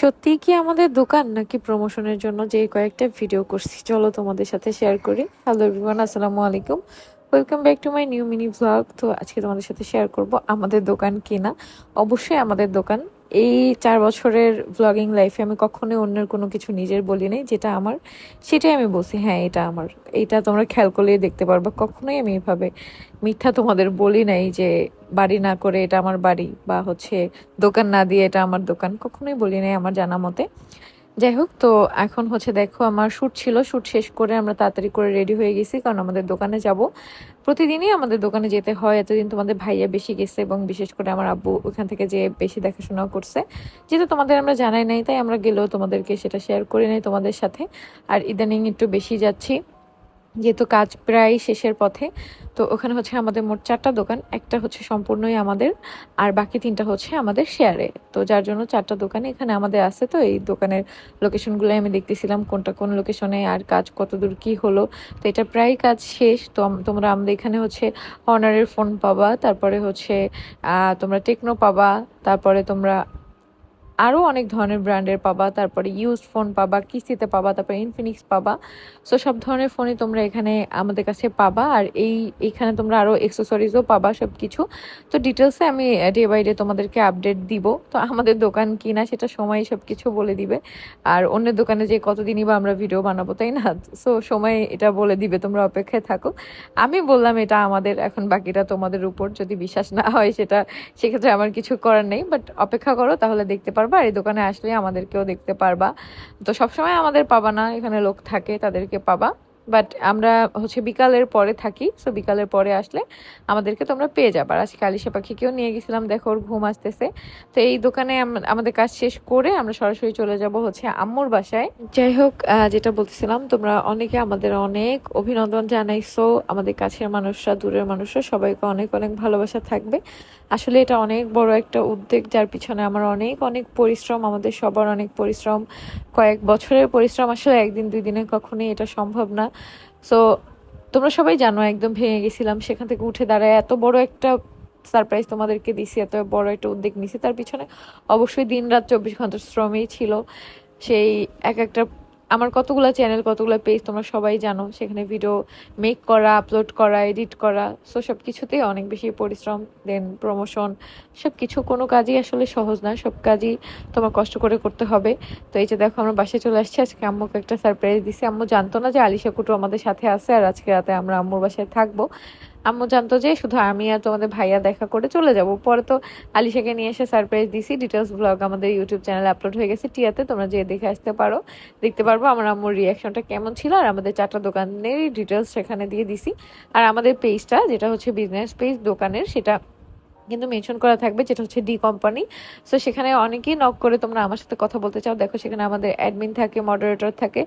সত্যি কি আমাদের দোকান নাকি প্রমোশনের জন্য? যে কয়েকটা ভিডিও করছি, চলো তোমাদের সাথে শেয়ার করি। হ্যালো এভরিওয়ান আসসালামু আলাইকুম। Welcome back to my new mini blog তো আজকে তোমাদের সাথে শেয়ার করব, আমাদের দোকান কিনা? অবশ্যই আমাদের দোকান এই চার বছরের ব্লগিং লাইফে আমি কখনোই অন্যের কোনো কিছু নিজের বলি নাই, যেটা আমার, সেটাই আমি বলছি হ্যাঁ এটা আমার। এটা তোমরা খেয়াল করলেই দেখতে পারবা, কখনোই আমি এভাবে মিথ্যা তোমাদের বলি নাই যে বাড়ি না করে এটা আমার বাড়ি বা হচ্ছে দোকান না দিয়ে এটা আমার দোকান, কখনোই বলি নাই আমার জানা মতে। যাই হোক তো এখন হচ্ছে দেখো, আমার শ্যুট ছিল শ্যুট শেষ করে আমরা তাড়াতাড়ি করে রেডি হয়ে গেছি, কারণ আমাদের দোকানে যাব। প্রতিদিনই আমাদের দোকানে যেতে হয়, এতদিন তোমাদের ভাইয়া বেশি গেছে এবং বিশেষ করে আমার আব্বু ওখান থেকে যে বেশি দেখাশোনা করছে। যেহেতু তোমাদের আমরা জানাই নাই, তাই আমরা গেলেও তোমাদেরকে সেটা শেয়ার করে নেই তোমাদের সাথে। আর ইদানিং একটু বেশি যাচ্ছি। যেহেতু কাজ প্রায় শেষের পথে, তো ওখানে হচ্ছে আমাদের মোট চারটা দোকান, একটা হচ্ছে সম্পূর্ণই আমাদের, আর বাকি তিনটা হচ্ছে আমাদের শেয়ারে তো যার জন্য চারটা দোকান এখানে আমাদের আছে, তো এই দোকানের লোকেশনগুলো আমি দেখতেছিলাম, কোনটা কোন লোকেশনে আর কাজ কতদূর কি হলো। তো এটা প্রায় কাজ শেষ, তো তোমরা আমাদের এখানে হচ্ছে অনারের ফোন পাবা, তারপরে হচ্ছে তোমরা টেকনো পাবা, তারপরে তোমরা আরও অনেক ধরনের ব্র্যান্ডের পাবা, তারপরে ইউজড ফোন পাবা, কিস্তিতে পাবা, তারপরে ইনফিনিক্স পাবা। সো সব ধরনের ফোনই তোমরা এখানে আমাদের কাছে পাবা। আর এই, এখানে তোমরা আরও এক্সেসরিজও পাবা সব কিছু তো ডিটেলসে আমি ডে বাই ডে তোমাদেরকে আপডেট দিব। তো আমাদের দোকান কিনা সেটা সময় সব কিছু বলে দিবে। আর অন্যের দোকানে যে কতদিনই বা আমরা ভিডিও বানাবো, তাই না? সো সময় এটা বলে দিবে, তোমরা অপেক্ষায় থাকো। আমি বললাম এটা আমাদের, এখন বাকিটা তোমাদের উপর যদি বিশ্বাস না হয় সেটা, সেক্ষেত্রে আমার কিছু করার নেই। বাট অপেক্ষা করো, তাহলে দেখতে পারবা এই দোকানে আসলে আমাদেরকেও দেখতে পারবা। তো সবসময় আমাদের পাবা না, এখানে লোক থাকে, তাদেরকে পাবা। বাট আমরা হচ্ছে বিকালের পরে থাকি সো বিকালের পরে আসলে আমাদেরকে তোমরা পেয়ে যাবে। আর আজকে আলিশা পাখিকেও নিয়ে গেছিলাম, দেখো ওর ঘুম আসতেছে। তো এই দোকানে আমাদের কাজ শেষ করে আমরা সরাসরি চলে যাব হচ্ছে আম্মুর বাসায়। যাই হোক যেটা বলতেছিলাম, তোমরা অনেকে আমাদের অনেক অভিনন্দন জানাইছো। আমাদের কাছের মানুষরা, দূরের মানুষরা, সবাইকে অনেক অনেক ভালোবাসা থাকবে। আসলে এটা অনেক বড় একটা উদ্যোগ যার পিছনে আমার অনেক অনেক পরিশ্রম, আমাদের সবার অনেক পরিশ্রম। কয়েক বছরের পরিশ্রম আসলে একদিন, দুই দিনে কখনোই এটা সম্ভব না। সো তোমরা সবাই জানো, একদম ভেঙে গেছিলাম, সেখান থেকে উঠে দাঁড়ায় এত বড় একটা সারপ্রাইজ তোমাদেরকে দিছি, এত বড় একটা উদ্যোগ নিছি। তার পিছনে অবশ্যই দিন রাত চব্বিশ ঘণ্টার শ্রমই ছিল। সেই এক একটা আমার কতগুলো চ্যানেল কতগুলো পেজ তোমরা সবাই জানো। সেখানে ভিডিও মেক করা আপলোড করা এডিট করা। সো সব কিছুতেই অনেক বেশি পরিশ্রম দেন প্রমোশন সব কিছু কোনো কাজই আসলে সহজ না। সব কাজই তোমার কষ্ট করে করতে হবে। তো এই যে দেখো, আমরা বাসায় চলে আসছি। আজকে আম্মুকে একটা সারপ্রাইজ দিছি। আম্মু জানতো না যে আলিশা কুটু আমাদের সাথে আছে, আর আজকে রাতে আমরা আম্মুর বাসায় থাকব। আম্মু জানতো যে শুধু আমি আর তোমাদের ভাইয়া দেখা করে চলে যাব। পরে তো আলিশাকে নিয়ে এসে সারপ্রাইজ দিছি। ডিটেলস ব্লগ আমাদের ইউটিউব চ্যানেলে আপলোড হয়ে গেছে টিয়াতে। তোমরা যেয়ে দেখে আসতে পারো। দেখতে পারব আমার আম্মুর রিয়াকশনটা কেমন ছিল আর আমাদের চারটা দোকানেরই ডিটেলস সেখানে দিয়ে দিছি। আর আমাদের পেজটা যেটা হচ্ছে বিজনেস পেজ দোকানের, সেটা কিন্তু মেনশন করা থাকবে, যেটা হচ্ছে ডি কোম্পানি সো সেখানে অনেকেই নক করে, তোমরা আমার সাথে কথা বলতে চাও? দেখো, সেখানে আমাদের অ্যাডমিন থাকে মডারেটর থাকে।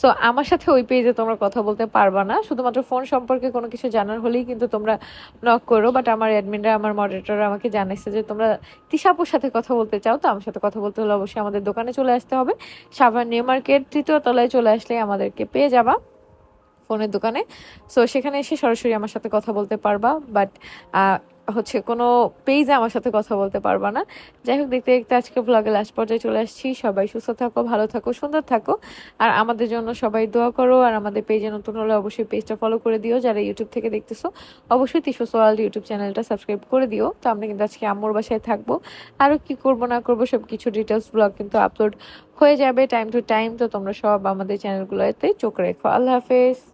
সো আমার সাথে ওই পেজে তোমরা কথা বলতে পারবা না। শুধুমাত্র ফোন সম্পর্কে কোনো কিছু জানার হলেই কিন্তু তোমরা নক করো। বাট আমার অ্যাডমিনরা আমার মডারেটর আমাকে জানাইছে যে, তোমরা তিশাপুর সাথে কথা বলতে চাও? তো আমার সাথে কথা বলতে হলে অবশ্যই আমাদের দোকানে চলে আসতে হবে। সাভার নিউ মার্কেট, তৃতীয় তলায় চলে আসলে আমাদেরকে পেয়ে যাবা ফোনের দোকানে। সো সেখানে এসে সরাসরি আমার সাথে কথা বলতে পারবা। বাট হচ্ছে কোনো পেজে আমার সাথে কথা বলতে পারবা না। যাই হোক, দেখতে দেখতে আজকে ব্লগে লাস্ট পর্যায়ে চলে আসছি। সবাই সুস্থ থাকো, ভালো থাকো, সুন্দর থাকো। আর আমাদের জন্য সবাই দোয়া করো, আর আমাদের পেজে নতুন হলে অবশ্যই পেজটা ফলো করে দিও। যারা ইউটিউব থেকে দেখতেছো, অবশ্যই তিশো সোয়াল ইউটিউব চ্যানেলটা সাবস্ক্রাইব করে দিও। তো আমরা কিন্তু আজকে আম্মুর বাসায় থাকব। আরও কি করব, না করব, সব কিছু ডিটেলস ব্লগ কিন্তু আপলোড হয়ে যাবে টাইম টু টাইম তো তোমরা সব আমাদের চ্যানেলগুলোতে চোখ রেখো। আল্লাহ হাফেজ।